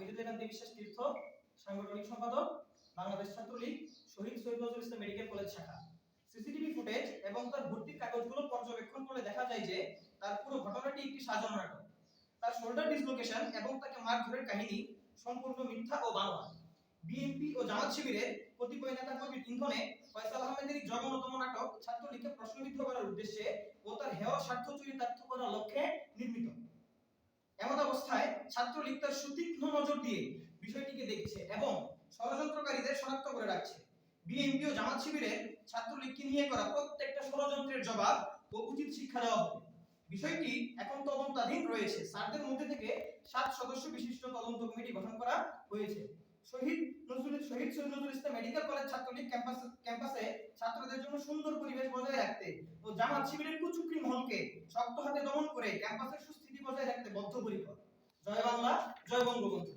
আমি হৃদয়কান্তি বিশ্বাস তীর্থ, সাংগঠনিক সম্পাদক, বাংলাদেশ ছাত্রলীগ, শহীদ নজরুল ইসলাম মেডিকেল কলেজ শাখা। সিসিটিভি ফুটেজ এবং তার ভর্তির কাগজগুলো পর্যবেক্ষণ করে দেখা যায় যে তার পুরো ঘটনাটি একটি সাজানো নাটক। তার শোল্ডার ডিসলোকেশন এবং তাকে মারধরের কাহিনী সম্পূর্ণ মিথ্যা ও বানোয়াট। বিএনপি ও জামাত শিবিরের কতিপয় নেতা কর্মীর ইন্ধনে ফয়সাল আহমেদের নাটক ছাত্রলীগকে প্রশ্নবিদ্ধ করার উদ্দেশ্যে ও তার হেয় স্বার্থ চরিতার্থ করার লক্ষ্যে নির্মিত। এমন অবস্থায় ছাত্রলীগ তার সুতীক্ষ্ণ দিয়ে বিষয়টিকে দেখছে এবং ষড়যন্ত্রকারীদের শনাক্ত করে রাখছে। বিএনপি ও জামাত শিবিরের ছাত্রলীগকে নিয়ে করা প্রত্যেকটা ষড়যন্ত্রের জবাব ও উচিত শিক্ষা দেওয়া হবে। বিষয়টি এখন তদন্তাধীন রয়েছে। স্যারদের মধ্যে থেকে সাত সদস্য বিশিষ্ট তদন্ত কমিটি গঠন করা হয়েছে। Shaheed Nazrul, Shaheed Syed Nazrul Islam medical college Chhatra League campus, ক্যাম্পাসে ছাত্রদের জন্য সুন্দর পরিবেশ বজায় রাখতে ও জামাত শিবিরের কুচুকরি মহলকে শক্ত হাতে দমন করে ক্যাম্পাসের সুস্থিতি বজায় রাখতে বদ্ধপরিকর। জয় বাংলা, জয় বঙ্গবন্ধু।